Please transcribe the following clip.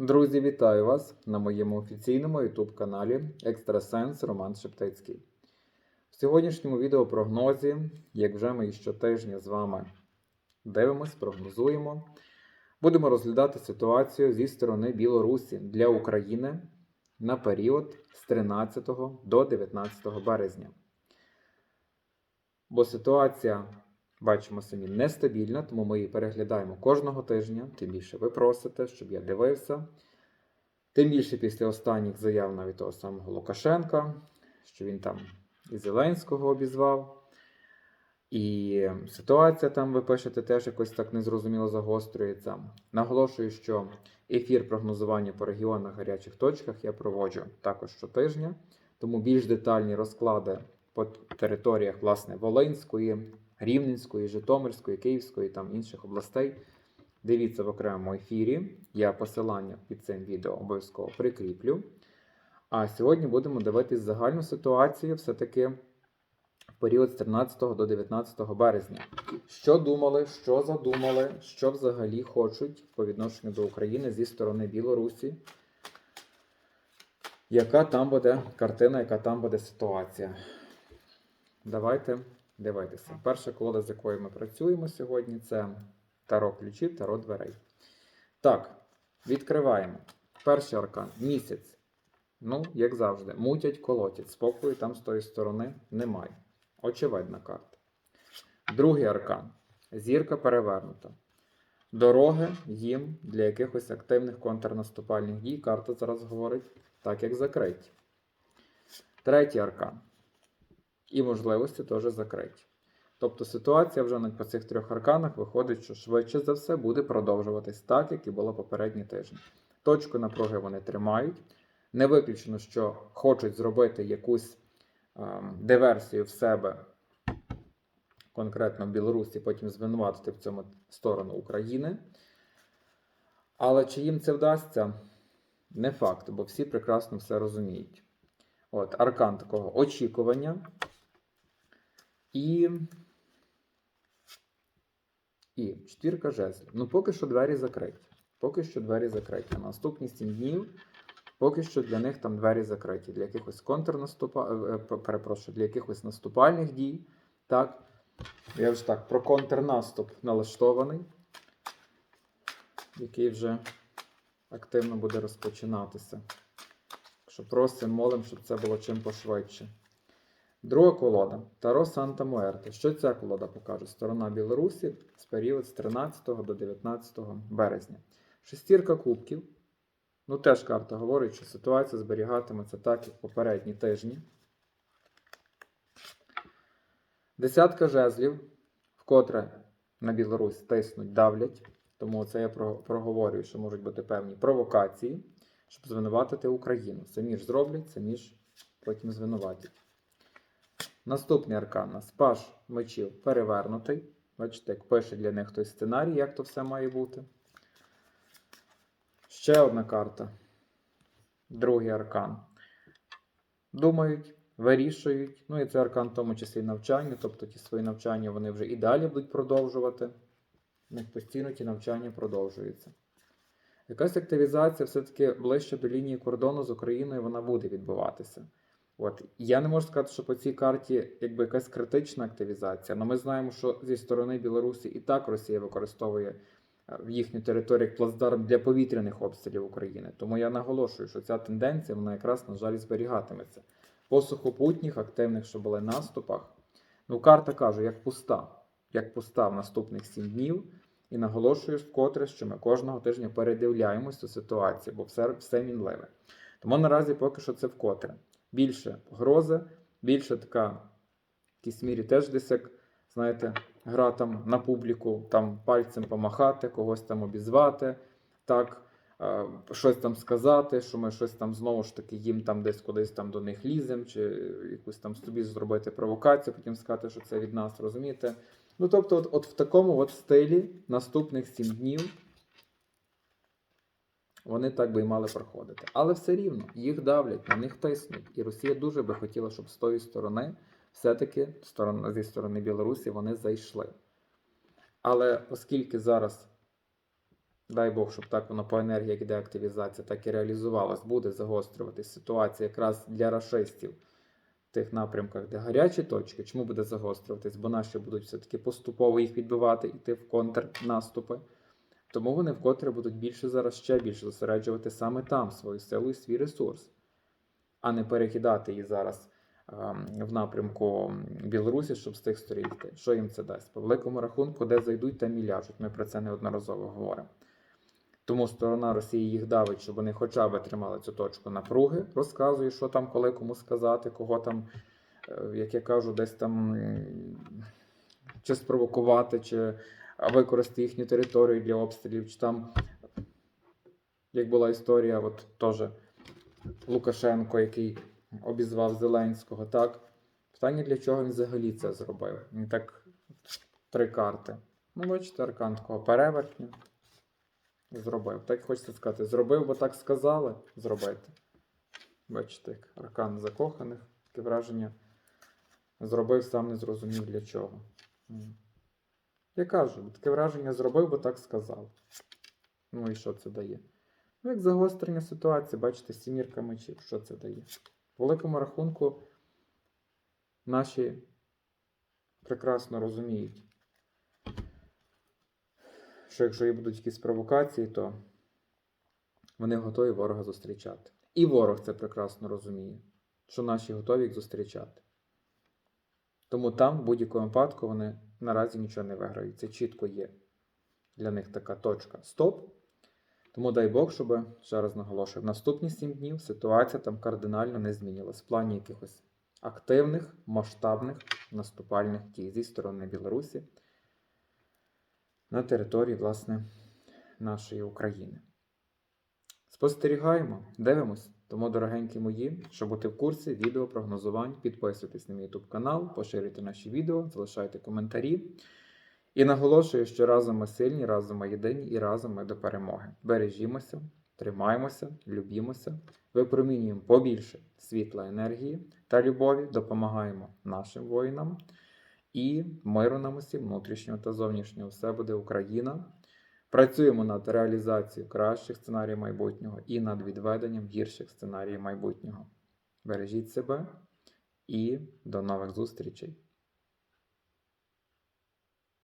Друзі, вітаю вас на моєму офіційному YouTube каналі Екстрасенс Роман Шептицький. В сьогоднішньому відеопрогнозі, як вже ми щотижня з вами дивимось, прогнозуємо, будемо розглядати ситуацію зі сторони Білорусі для України на період з 13 до 19 березня. Бо ситуація, бачимо самі, нестабільна, тому ми її переглядаємо кожного тижня. Тим більше ви просите, щоб я дивився. Тим більше після останніх заяв навіть того самого Лукашенка, що він там і Зеленського обізвав. І ситуація там, ви пишете, теж якось так незрозуміло загострюється. Наголошую, що ефір прогнозування по регіонах гарячих точках я проводжу також щотижня, тому більш детальні розклади по територіях власне Волинської, Рівненської, Житомирської, Київської там інших областей. Дивіться в окремому ефірі. Я посилання під цим відео обов'язково прикріплю. А сьогодні будемо дивитись загальну ситуацію все-таки в період з 13 до 19 березня. Що думали, що задумали, що взагалі хочуть по відношенню до України зі сторони Білорусі. Яка там буде картина, яка там буде ситуація? Давайте дивитися. Перша колода, з якою ми працюємо сьогодні, це таро ключів, таро дверей. Так, відкриваємо. Перший аркан місяць. Ну, як завжди, мутять, колотять. Спокою там з тої сторони немає. Очевидна карта. Другий аркан. Зірка перевернута. Дороги їм для якихось активних контрнаступальних дій. Карта зараз говорить так, як закриті. Третій аркан. І можливості теж закриті. Тобто ситуація вже по цих трьох арканах виходить, що швидше за все буде продовжуватись так, як і було попередні тижні. Точку напруги вони тримають. Не виключено, що хочуть зробити якусь ем, диверсію в себе, конкретно в Білорусі, потім звинуватити в цьому сторону України. Але чи їм це вдасться? Не факт, бо всі прекрасно все розуміють. От, аркан такого очікування. І. І четвірка жезлів. Ну, поки що двері закриті. Поки що двері закриті. На наступні 7 днів поки що для них там двері закриті. Для якихось контрнаступа... е, е, перепрошую, для якихось наступальних дій. Так. Я вже так про контрнаступ налаштований, який вже активно буде розпочинатися. Що просимо, молимо, щоб це було чим пошвидше. Друга колода Таро Санта Муерте. Що ця колода покаже? Сторона Білорусі з період з 13 до 19 березня. Шестірка кубків. Ну, теж карта говорить, що ситуація зберігатиметься так, як попередні тижні. Десятка жезлів, вкотре на Білорусь тиснуть, давлять. Тому це я про- проговорюю, що можуть бути певні провокації, щоб звинуватити Україну. Самі ж зроблять, самі ж потім звинуватять. Наступний аркан у нас паш мечів перевернутий. Бачите, як пише для них той сценарій, як то все має бути. Ще одна карта. Другий аркан. Думають, вирішують. Ну і це аркан в тому числі навчання, тобто ті свої навчання вони вже і далі будуть продовжувати. У них постійно ті навчання продовжуються. Якась активізація все-таки ближче до лінії кордону з Україною вона буде відбуватися. От. Я не можу сказати, що по цій карті якби якась критична активізація, але ми знаємо, що зі сторони Білорусі і так Росія використовує е, в їхню територію як плацдарм для повітряних обстрілів України. Тому я наголошую, що ця тенденція вона якраз, на жаль, зберігатиметься. По сухопутніх активних, що були наступах, ну карта каже, як пуста, як пуста в наступних 7 днів. І наголошую вкотре, що ми кожного тижня передивляємось цю ситуацію, бо все, все мінливе. Тому наразі поки що це вкотре. Більше погрози, більше така в якійсь мірі теж десь як, знаєте, гра там на публіку, там пальцем помахати, когось там обізвати, так, е, щось там сказати, що ми щось там знову ж таки їм там десь кудись там до них ліземо, чи якусь там собі зробити провокацію, потім сказати, що це від нас, розумієте? Ну, тобто, от, от в такому от стилі наступних сім днів вони так би й мали проходити. Але все рівно їх давлять, на них тиснуть. І Росія дуже би хотіла, щоб з тої сторони, все-таки зі сторони Білорусі, вони зайшли. Але оскільки зараз дай Бог, щоб так воно по енергії, як іде активізація, так і реалізувалось, буде загострюватись ситуація якраз для рашистів в тих напрямках, де гарячі точки. Чому буде загострюватись? Бо наші будуть все-таки поступово їх відбивати, йти в контрнаступи. Тому вони вкотре будуть більше зараз ще більше зосереджувати саме там свою силу і свій ресурс, а не перекидати її зараз ем, в напрямку Білорусі, щоб з тих сторін йти. Що їм це дасть? По великому рахунку, де зайдуть, там і ляжуть. Ми про це неодноразово говоримо. Тому сторона Росії їх давить, щоб вони хоча б тримали цю точку напруги, розказує, що там, коли кому сказати, кого там, е, як я кажу, десь там чи спровокувати, чи використати їхню територію для обстрілів, чи там, як була історія, от теж Лукашенко, який обізвав Зеленського, так? Питання, для чого він взагалі це зробив? Він так три карти. Ну, бачите, аркан такого перевертня. Зробив. Так хочеться сказати. Зробив, бо так сказали. Зробити. Бачите, як аркан закоханих. Таке враження. Зробив, сам не зрозумів для чого. Я кажу, таке враження зробив, бо так сказав. Ну і що це дає? Ну, як загострення ситуації, бачите, сімірка мечів, що це дає? В великому рахунку наші прекрасно розуміють, що якщо і будуть якісь провокації, то вони готові ворога зустрічати. І ворог це прекрасно розуміє, що наші готові їх зустрічати. Тому там, в будь-якому випадку, вони наразі нічого не виграють. Це чітко є для них така точка стоп. Тому дай Бог, щоб, ще раз наголошую, в наступні 7 днів ситуація там кардинально не змінилась в плані якихось активних, масштабних наступальних дій зі сторони Білорусі на території, власне, нашої України. Спостерігаємо, дивимось. Тому, дорогенькі мої, щоб бути в курсі відео прогнозувань, підписуйтесь на мій YouTube канал, поширюйте наші відео, залишайте коментарі. І наголошую, що разом ми сильні, разом ми єдині і разом ми до перемоги. Бережімося, тримаємося, любімося, випромінюємо побільше світла енергії та любові, допомагаємо нашим воїнам і миру нам усім внутрішнього та зовнішнього. Все буде Україна. Працюємо над реалізацією кращих сценаріїв майбутнього і над відведенням гірших сценаріїв майбутнього. Бережіть себе і до нових зустрічей!